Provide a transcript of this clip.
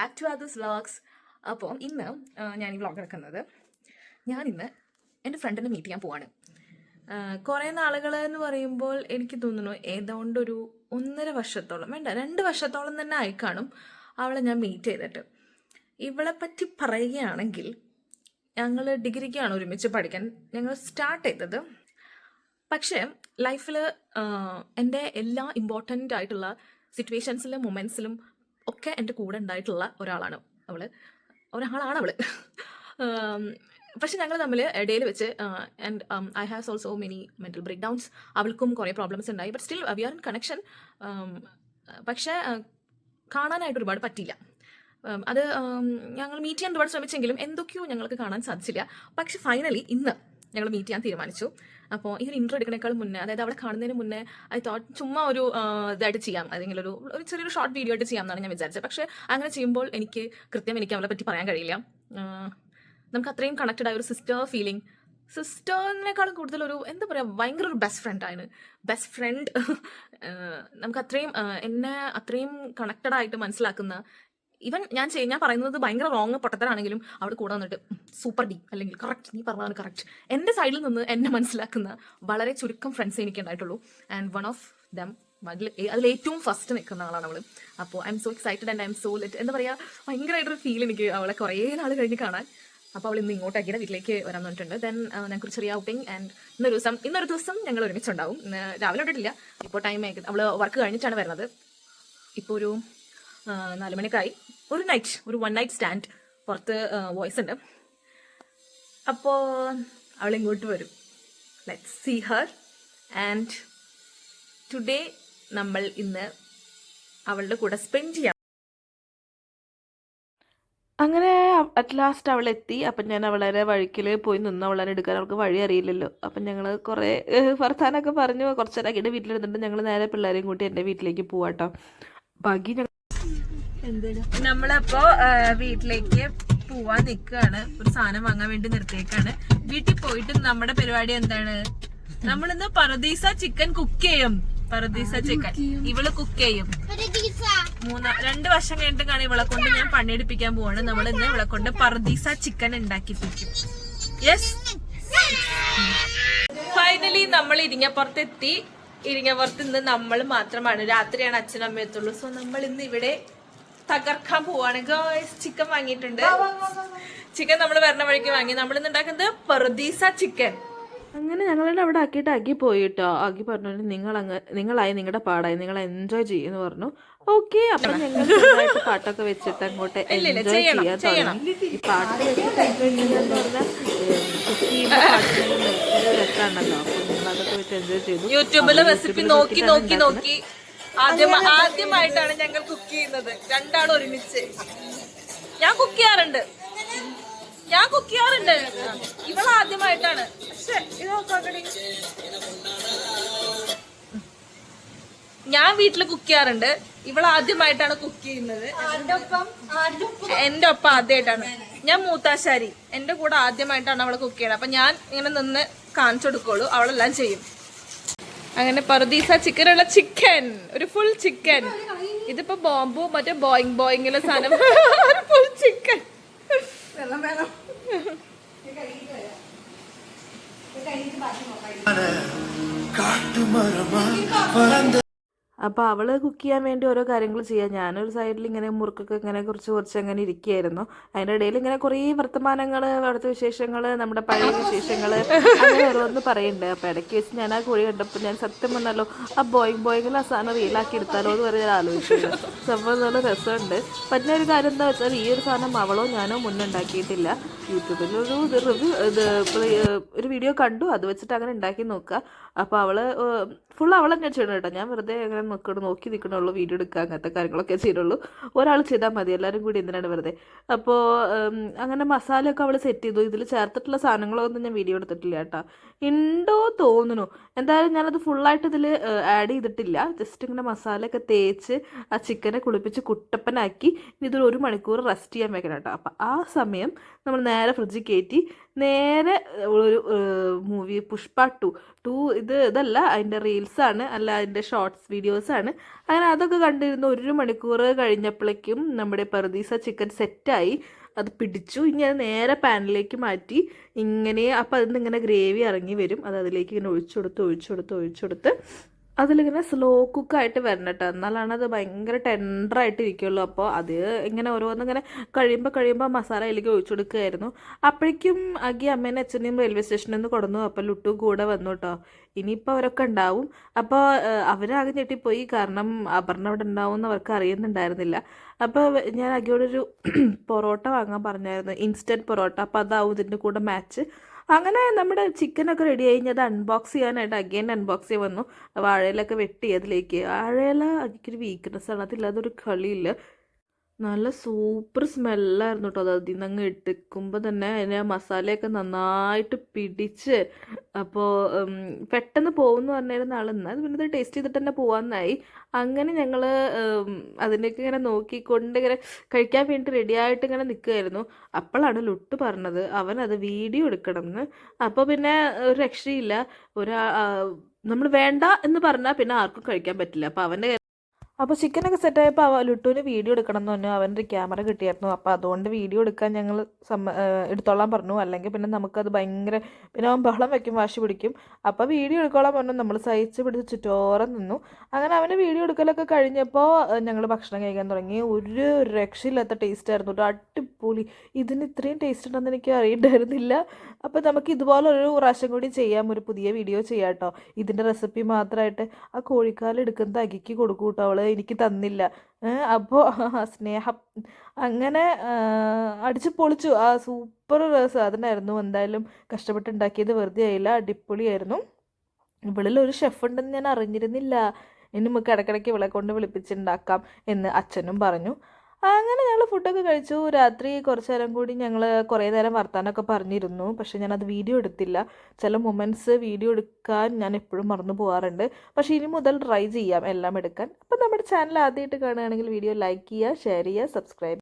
Back to others vlogs അപ്പോൾ ഇന്ന് ഞാൻ ഈ വ്ളോഗ് എടുക്കുന്നത് ഞാൻ ഇന്ന് എന്റെ ഫ്രണ്ടിനെ മീറ്റ് ചെയ്യാൻ പോവാണ്. കുറേ നാളുകൾ എന്ന് പറയുമ്പോൾ എനിക്ക് തോന്നുന്നു ഏതാണ്ട് ഒരു ഒന്നര വർഷത്തോളം വേണ്ട രണ്ട് വർഷത്തോളം തന്നെ ആയി കാണും അവളെ ഞാൻ മീറ്റ് ചെയ്തിട്ട്. ഇവളെ പറ്റി പറയുകയാണെങ്കിൽ ഞങ്ങൾ ഡിഗ്രിക്കാണ് ഒരുമിച്ച് പഠിക്കാൻ ഞങ്ങൾ സ്റ്റാർട്ട് ചെയ്തത്. പക്ഷേ ലൈഫിൽ എന്റെ എല്ലാ ഇമ്പോർട്ടന്റ് ആയിട്ടുള്ള സിറ്റുവേഷൻസിലും മൊമെന്റ്സിലും ഒക്കെ എന്റെ കൂടെ ഉണ്ടായിട്ടുള്ള ഒരാളാണ് അവൾ ഒരാളാണ് അവൾ പക്ഷെ ഞങ്ങൾ തമ്മിൽ ഇടയിൽ വെച്ച് and I has also many mental breakdowns അവൾക്കും കുറേ പ്രോബ്ലംസ് ഉണ്ടായി but still we are in connection പക്ഷേ കാണാനായിട്ട് ഒരുപാട് പറ്റിയില്ല. അത് ഞങ്ങൾ മീറ്റ് ചെയ്യാൻ ഒരുപാട് ശ്രമിച്ചെങ്കിലും എന്തൊക്കെയോ ഞങ്ങൾക്ക് കാണാൻ സാധിച്ചില്ല. പക്ഷെ ഫൈനലി ഇന്ന് ഞങ്ങൾ മീറ്റ് ചെയ്യാൻ തീരുമാനിച്ചു. അപ്പോൾ ഇതിന് ഇൻട്രോ എടുക്കണേക്കാൾ മുന്നേ അതായത് അവിടെ കാണുന്നതിന് മുന്നേ ഐ തോട്ട് ചുമ്മാ ഒരു ഇതായിട്ട് ചെയ്യാം. അല്ലെങ്കിൽ ഒരു ഒരു ചെറിയൊരു ഷോർട്ട് വീഡിയോ ആയിട്ട് ചെയ്യാമെന്നാണ് ഞാൻ വിചാരിച്ചത്. പക്ഷേ അങ്ങനെ ചെയ്യുമ്പോൾ എനിക്ക് കൃത്യം എനിക്ക് അവളെ പറ്റി പറയാൻ കഴിയില്ല. നമുക്ക് അത്രയും കണക്റ്റഡ് ആയ ഒരു സിസ്റ്റർ ഫീലിംഗ് സിസ്റ്ററിനേക്കാളും കൂടുതൽ ഒരു എന്താ പറയുക ഭയങ്കര ഒരു ബെസ്റ്റ് ഫ്രണ്ടാണ് ബെസ്റ്റ് ഫ്രണ്ട് നമുക്ക് അത്രയും എന്നെ അത്രയും കണക്റ്റഡ് ആയിട്ട് മനസ്സിലാക്കുന്ന ഈവൻ ഞാൻ ചെയ്യ ഞാൻ പറയുന്നത് ഭയങ്കര റോങ് പൊട്ടത്തരാണെങ്കിലും അവിടെ കൂടെ വന്നിട്ട് സൂപ്പർ ഡി അല്ലെങ്കിൽ കറക്റ്റ് നീ പറഞ്ഞതാണ് കറക്റ്റ് എന്റെ സൈഡിൽ നിന്ന് എന്നെ മനസ്സിലാക്കുന്ന വളരെ ചുരുക്കം ഫ്രണ്ട്സ് എനിക്ക് ഉണ്ടായിട്ടുള്ളൂ. ആൻഡ് വൺ ഓഫ് ദം അതിൽ അതിൽ ഏറ്റവും ഫസ്റ്റ് നിൽക്കുന്ന ആളാണ് അവൾ അപ്പോൾ I am so excited and I am so let എന്താ പറയുക ഭയങ്കരമായിട്ടൊരു ഫീൽ എനിക്ക് അവളെ കുറേ നാൾ കഴിഞ്ഞ് കാണാൻ. അപ്പോൾ അവൾ ഇന്ന് ഇങ്ങോട്ട് അങ്ങനെ വീട്ടിലേക്ക് വരാൻ പറഞ്ഞിട്ടുണ്ട്. ദെൻ ഞങ്ങൾക്ക് ചെറിയ ഔട്ടിംഗ് ആൻഡ് ഇന്നൊരു ദിവസം ഇന്നൊരു ദിവസം ഞങ്ങൾ ഒരുമിച്ചുണ്ടാവും. രാവിലെ ഇട്ടിട്ടില്ല ഇപ്പോൾ ടൈം അവൾ വർക്ക് കഴിഞ്ഞിട്ടാണ് വരുന്നത്. ഇപ്പോൾ ഒരു നാല് മണിക്കായി. ഒരു നൈറ്റ് ഒരു വൺ നൈറ്റ് സ്റ്റാൻഡ് പുറത്ത് വോയിസ് ഉണ്ട്. അപ്പോൾ അവൾ ഇങ്ങോട്ട് വരും. Let see her and today നമ്മൾ ഇന്ന് അവളുടെ കൂടെ സ്പെൻഡ് ചെയ്യാം. അങ്ങനെ അറ്റ് ലാസ്റ്റ് അവൾ എത്തി. അപ്പം ഞാൻ അവളെ വഴിക്കിൽ പോയി നിന്ന് അവളെ എടുക്കാൻ അവൾക്ക് വഴി അറിയില്ലല്ലോ. അപ്പം ഞങ്ങൾ കുറേ വർത്താനൊക്കെ പറഞ്ഞു. കുറച്ച് നേരം എന്റെ വീട്ടിലിരുന്നിട്ട് ഞങ്ങൾ നേരെ പിള്ളേരെയും കൂട്ടി എന്റെ വീട്ടിലേക്ക് പോവാട്ടോ. ബാക്കി നമ്മളപ്പോ വീട്ടിലേക്ക് പോവാൻ നിൽക്കുകയാണ് ഒരു സാധനം വാങ്ങാൻ വേണ്ടി നിർത്തിയേക്കാണ്. വീട്ടിൽ പോയിട്ട് നമ്മുടെ പരിപാടി എന്താണ്? നമ്മളിന്ന് പറദീസ ചിക്കൻ കുക്ക് ചെയ്യും. പറദീസ ചിക്കൻ ഇവൾ കുക്ക് ചെയ്യും. മൂന്ന് രണ്ട് വർഷം കഴിഞ്ഞിട്ടാണ് ഇവളെ കൊണ്ട് ഞാൻ പണിയെടുപ്പിക്കാൻ പോവാണ്. നമ്മൾ ഇന്ന് ഇവളെ കൊണ്ട് പറദീസ ചിക്കൻ ഉണ്ടാക്കിപ്പിക്കും യെസ് ഫൈനലി നമ്മൾ ഇരിങ്ങപ്പുറത്തെത്തി. ഇരിങ്ങപ്പുറത്ത് ഇന്ന് നമ്മൾ മാത്രമാണ്. രാത്രിയാണ് അച്ഛനമ്മയെത്തുള്ളൂ സോ നമ്മൾ ഇന്ന് ഇവിടെ തകർക്കാൻ പോവാണ്. ഗേൾസ് ചിക്കൻ വാങ്ങിയിട്ടുണ്ട്. ചിക്കൻ നമ്മൾ വരണ വഴിക്ക് വാങ്ങി. നമ്മൾ ഇന്ന് ഉണ്ടാക്കുന്നത് പെർദീസ ചിക്കൻ അങ്ങനെ ഞങ്ങളുടെ അവിടെ ആക്കിയിട്ട് ആക്കി പോയി കേട്ടോ ആക്കി പറഞ്ഞു നിങ്ങൾ അങ്ങ് നിങ്ങളായി നിങ്ങളുടെ പാടായി. നിങ്ങൾ എൻജോയ് ചെയ്യുന്നു പറഞ്ഞു. ഓക്കെ അപ്പൊ ഞങ്ങൾ പാട്ടൊക്കെ വെച്ചിട്ട് അങ്ങോട്ട് എൻജോയ് ചെയ്യാൻ തുടങ്ങി. ഈ പാട്ട് വെച്ചിട്ട് രസമാണല്ലോ. അപ്പൊ നിങ്ങൾ അതൊക്കെ വെച്ച് എൻജോയ് ചെയ്തു. യൂട്യൂബിലെ റെസിപ്പി നോക്കി നോക്കി നോക്കി. ആദ്യം ആദ്യമായിട്ടാണ് ഞങ്ങൾ കുക്ക് ചെയ്യുന്നത്. രണ്ടാളും ഒരുമിച്ച്. ഞാൻ കുക്ക് ചെയ്യാറുണ്ട്. ഞാൻ കുക്ക് ചെയ്യാറുണ്ട്. ഇവൾ ആദ്യമായിട്ടാണ്. പക്ഷേ ഇത് നോക്കാക്കടി ഞാൻ വീട്ടിൽ കുക്ക് ചെയ്യാറുണ്ട്. ഇവൾ ആദ്യമായിട്ടാണ് കുക്ക് ചെയ്യുന്നത്. എന്റെ ഒപ്പം? ആദ്യമായിട്ടാണ്. ഞാൻ മൂത്താശാരി. എന്റെ കൂടെ ആദ്യമായിട്ടാണ് അവളെ കുക്ക് ചെയ്യണത് അപ്പൊ ഞാൻ ഇങ്ങനെ നിന്ന് കാണിച്ചു കൊടുക്കുള്ളൂ അവളെല്ലാം ചെയ്യും. അങ്ങനെ പറുദീസ ചിക്കനുള്ള ചിക്കൻ. ഒരു ഫുൾ ചിക്കൻ. ഇതിപ്പോ ബോംബു മറ്റേ ബോയിങ് ബോയിങ്ങിലെ സാധനം. Full chicken. കാട്ടുമരമാ വരണ്ട അപ്പോൾ അവൾ കുക്ക് ചെയ്യാൻ വേണ്ടി ഓരോ കാര്യങ്ങൾ ചെയ്യാം. ഞാനൊരു സൈഡിൽ ഇങ്ങനെ മുറുക്കൊക്കെ ഇങ്ങനെ കുറച്ച് കുറച്ച് അങ്ങനെ ഇരിക്കുകയായിരുന്നു അതിന്റെ ഇടയിൽ ഇങ്ങനെ കുറേ വർത്തമാനങ്ങൾ അവിടുത്തെ വിശേഷങ്ങൾ നമ്മുടെ പഴയ വിശേഷങ്ങൾ അങ്ങനെ ഓരോന്ന് പറയുന്നുണ്ട് അപ്പോൾ ഇടയ്ക്ക് വെച്ച് ഞാൻ ആ കുഴി കണ്ടപ്പോൾ ഞാൻ സത്യം വന്നല്ലോ ആ ബോയിങ് ബോയിങ്ങിൽ ആ സാധനം റീലാക്കി എടുത്താലോ എന്ന് പറഞ്ഞ് ഞാൻ ആലോചിച്ചത് സംഭവം നല്ല രസമുണ്ട്. പറ്റുന്ന ഒരു കാര്യം എന്താ വെച്ചാൽ ഈ ഒരു സാധനം അവളോ ഞാനോ മുന്നുണ്ടാക്കിയിട്ടില്ല യൂട്യൂബിലൊരു ഇത് റിവ്യൂ ഇത് ഒരു വീഡിയോ കണ്ടു. അത് വെച്ചിട്ട് അങ്ങനെ ഉണ്ടാക്കി നോക്കുക അപ്പോൾ അവൾ ഫുൾ അവളെന്നെ ചെയ്യണം കേട്ടോ. ഞാൻ വെറുതെ അങ്ങനെ നോക്കണം നോക്കി നിൽക്കണുള്ളൂ വീഡിയോ എടുക്കുക അങ്ങനത്തെ കാര്യങ്ങളൊക്കെ ചെയ്യുള്ളൂ ഒരാൾ ചെയ്താൽ മതി എല്ലാവരും കൂടി എന്തിനാണ് വെറുതെ? അപ്പോൾ അങ്ങനെ മസാലയൊക്കെ അവൾ സെറ്റ് ചെയ്തു. ഇതിൽ ചേർത്തിട്ടുള്ള സാധനങ്ങളൊന്നും ഞാൻ വീഡിയോ എടുത്തിട്ടില്ല കേട്ടോ. ഉണ്ടോ തോന്നുന്നു. എന്തായാലും ഞാനത് ഫുള്ളായിട്ട് ഇതിൽ ആഡ് ചെയ്തിട്ടില്ല. ജസ്റ്റ് ഇങ്ങനെ മസാലയൊക്കെ തേച്ച് ആ ചിക്കനെ കുളിപ്പിച്ച് കുട്ടപ്പനാക്കി ഇതൊരു ഒരു മണിക്കൂർ റെസ്റ്റ് ചെയ്യാൻ വെക്കണം കേട്ടോ. അപ്പം ആ സമയം നമ്മൾ നേരെ ഫ്രിഡ്ജിൽ കയറ്റി നേരെ ഒരു മൂവി പുഷ്പ ടു. ടു ഇത് ഇതല്ല അതിന്റെ റീൽസാണ് അല്ല അതിന്റെ ഷോർട്സ് വീഡിയോസാണ് അങ്ങനെ അതൊക്കെ കണ്ടിരുന്ന. ഒരു മണിക്കൂർ കഴിഞ്ഞപ്പോഴേക്കും നമ്മുടെ പെർദീസ ചിക്കൻ സെറ്റായി അത് പിടിച്ചു. ഇനി അത് നേരെ പാനിലേക്ക് മാറ്റി. ഇങ്ങനെ അപ്പോൾ അതിൽ നിന്ന് ഇങ്ങനെ ഗ്രേവി ഇറങ്ങി വരും. അത് അതിലേക്ക് ഇങ്ങനെ ഒഴിച്ചു കൊടുത്ത് ഒഴിച്ചു കൊടുത്ത് ഒഴിച്ചെടുത്ത് ഒഴിച്ചെടുത്ത് അതിലിങ്ങനെ സ്ലോ കുക്കായിട്ട് വരണം കേട്ടോ എന്നാലാണ് അത് ഭയങ്കര ടെൻഡറായിട്ട് ഇരിക്കുള്ളൂ അപ്പോൾ അത് ഇങ്ങനെ ഓരോന്നിങ്ങനെ കഴിയുമ്പോൾ കഴിയുമ്പോൾ മസാല അതിലേക്ക് ഒഴിച്ചു കൊടുക്കുകയായിരുന്നു. അപ്പോഴേക്കും അഗി അമ്മേനെ അച്ഛനെയും റെയിൽവേ സ്റ്റേഷനിൽ നിന്ന് കൊടുന്നു അപ്പോൾ ലുട്ടു കൂടെ വന്നു കേട്ടോ ഇനിയിപ്പോൾ അവരൊക്കെ ഉണ്ടാവും. അപ്പോൾ അവരാകെ ഞെട്ടിപ്പോയി. കാരണം അപർണ അവിടെ ഉണ്ടാവും എന്ന് അവർക്ക് അറിയുന്നുണ്ടായിരുന്നില്ല. അപ്പോൾ ഞാൻ അഗിയോടൊരു പൊറോട്ട വാങ്ങാൻ പറഞ്ഞായിരുന്നു. ഇൻസ്റ്റന്റ് പൊറോട്ട. അപ്പോൾ അതാവും ഇതിന്റെ കൂടെ മാച്ച് അങ്ങനെ നമ്മുടെ ചിക്കനൊക്കെ റെഡി ഞാൻ അത് അൺബോക്സ് ചെയ്യാനായിട്ട് അഗൈൻ അൺബോക്സ് ചെയ്യാൻ വന്നു. വാഴയിലൊക്കെ വെട്ടി അതിലേക്ക്. വാഴയില അതിക്കൊരു വീക്ക്നെസ് ആണ്. അതില്ലാതെ ഒരു കളിയില്ല. നല്ല സൂപ്പർ സ്മെല്ലായിരുന്നു കേട്ടോ അത്. അങ്ങ് എടുക്കുമ്പോൾ തന്നെ അതിന് ആ മസാലയൊക്കെ നന്നായിട്ട് പിടിച്ച് അപ്പോൾ പെട്ടെന്ന് പോകുമെന്ന് പറഞ്ഞിരുന്ന ആളെന്ന് അത് പിന്നെ ടേസ്റ്റ് ചെയ്തിട്ട് തന്നെ പോകാമെന്നായി അങ്ങനെ ഞങ്ങൾ അതിനൊക്കെ ഇങ്ങനെ നോക്കിക്കൊണ്ട് ഇങ്ങനെ കഴിക്കാൻ വേണ്ടി റെഡിയായിട്ട് ഇങ്ങനെ നിൽക്കുമായിരുന്നു അപ്പോഴാണ് ലുട്ട് പറഞ്ഞത് അവൻ അത് വീഡിയോ എടുക്കണം എന്ന് അപ്പോൾ പിന്നെ ഒരു രക്ഷയില്ല. ഒരാ നമ്മൾ വേണ്ട എന്ന് പറഞ്ഞാൽ പിന്നെ ആർക്കും കഴിക്കാൻ പറ്റില്ല. അപ്പോൾ അവന്റെ അപ്പോൾ ചിക്കനൊക്കെ സെറ്റായപ്പോൾ അവ ലുട്ടുവിന് വീഡിയോ എടുക്കണം എന്ന് പറഞ്ഞു. അവന്റെ ക്യാമറ കിട്ടിയായിരുന്നു. അപ്പോൾ അതുകൊണ്ട് വീഡിയോ എടുക്കാൻ ഞങ്ങൾ സമ്മ എടുത്തോളാൻ പറഞ്ഞു. അല്ലെങ്കിൽ പിന്നെ നമുക്കത് ഭയങ്കര പിന്നെ അവൻ ബഹളം വയ്ക്കും വാശി പിടിക്കും. അപ്പോൾ വീഡിയോ എടുക്കോളാൻ പറഞ്ഞു. നമ്മൾ സഹിച്ച് പിടിച്ച് ചുറ്റോറം നിന്നു. അങ്ങനെ അവന് വീഡിയോ എടുക്കലൊക്കെ കഴിഞ്ഞപ്പോൾ ഞങ്ങൾ ഭക്ഷണം കഴിക്കാൻ തുടങ്ങി. ഒരു രക്ഷയില്ലാത്ത ടേസ്റ്റ് ആയിരുന്നു. കേട്ടോ അടിപൊളി. ഇതിന് ഇത്രയും ടേസ്റ്റ് ഉണ്ടെന്ന് എനിക്ക് അറിയണ്ടായിരുന്നില്ല. അപ്പോൾ നമുക്ക് ഇതുപോലെ ഒരു പ്രാവശ്യം കൂടി ചെയ്യാം. ഒരു പുതിയ വീഡിയോ ചെയ്യാം കേട്ടോ ഇതിന്റെ റെസിപ്പി മാത്രമായിട്ട് ആ കോഴിക്കാൽ അകിക്ക് കൊടുക്കൂട്ടോ കേട്ടോ അവൾ. എനിക്ക് തന്നില്ല. അപ്പോൾ സ്നേഹം അങ്ങനെ അടിച്ച് പൊളിച്ചു. ആ സൂപ്പർ സാധനമായിരുന്നു. എന്തായാലും കഷ്ടപ്പെട്ടുണ്ടാക്കിയത് വെറുതെ ആയില്ല. അടിപൊളിയായിരുന്നു. ഇവളിൽ ഒരു ഷെഫ് ഉണ്ടെന്ന് ഞാൻ അറിഞ്ഞിരുന്നില്ല. ഇനി നമുക്ക് ഇടയ്ക്കിടയ്ക്ക് ഇവളെ കൊണ്ട് വിളിപ്പിച്ചുണ്ടാക്കാം എന്ന് അച്ഛനും പറഞ്ഞു. അങ്ങനെ ഞങ്ങൾ ഫുഡൊക്കെ കഴിച്ചു. രാത്രി കുറച്ച് നേരം കൂടി ഞങ്ങൾ കുറേ നേരം വർത്താനമൊക്കെ പറഞ്ഞിരുന്നു. പക്ഷെ ഞാനത് വീഡിയോ എടുത്തില്ല. ചില മൊമെന്റ്സ് വീഡിയോ എടുക്കാൻ ഞാൻ എപ്പോഴും മറന്നു പോകാറുണ്ട് പക്ഷേ ഇനി മുതൽ ട്രൈ ചെയ്യാം. എല്ലാം എടുക്കാൻ. അപ്പോൾ നമ്മുടെ ചാനൽ ആദ്യമായിട്ട് കാണുകയാണെങ്കിൽ വീഡിയോ ലൈക്ക് ചെയ്യുക ഷെയർ ചെയ്യുക സബ്സ്ക്രൈബ്